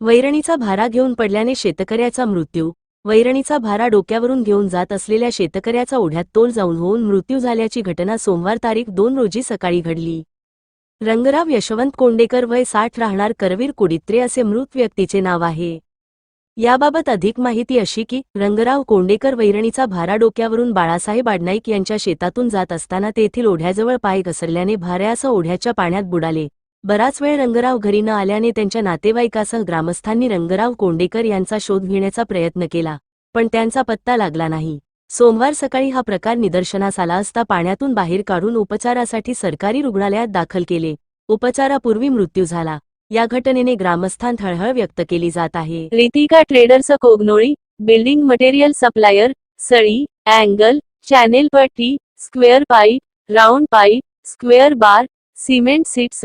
वैरणीचा भारा घेऊन पडल्याने शेतकऱ्याचा मृत्यू. वैरणीचा भारा डोक्यावरून घेऊन जात असलेल्या शेतकऱ्याचा ओढ्यात तोल जाऊन होऊन मृत्यू झाल्याची घटना सोमवार तारीख दोन रोजी सकाळी घडली. रंगराव यशवंत कोंडेकर वय साठ राहणार करवीर कुडित्रे असे मृत व्यक्तीचे नाव आहे. याबाबत अधिक माहिती अशी की रंगराव कोंडेकर वैरणीचा भारा डोक्यावरून बाळासाहेब आडनाईक यांच्या शेतातून जात असताना तेथील ओढ्याजवळ पाय घसरल्याने भाऱ्यासह ओढ्याच्या पाण्यात बुडाले. बराच वेळ रंगराव घरी न आल्याने त्यांच्या नातेवाईकासह ग्रामस्थांनी रंगराव कोंडेकर यांचा शोध घेण्याचा प्रयत्न केला पण त्यांचा पत्ता लागला नाही. सोमवार सकाळी हा प्रकार निदर्शनास आला असता पाण्यातून बाहेर काढून उपचारासाठी सरकारी रुग्णालयात दाखल केले. उपचारापूर्वी मृत्यू झाला. या घटनेने ग्रामस्थान हळहळ व्यक्त केली जात आहे. Ritika traders Kognoli building material supplier सळी angle channel पट्टी square pipe round pipe square bar cement sheets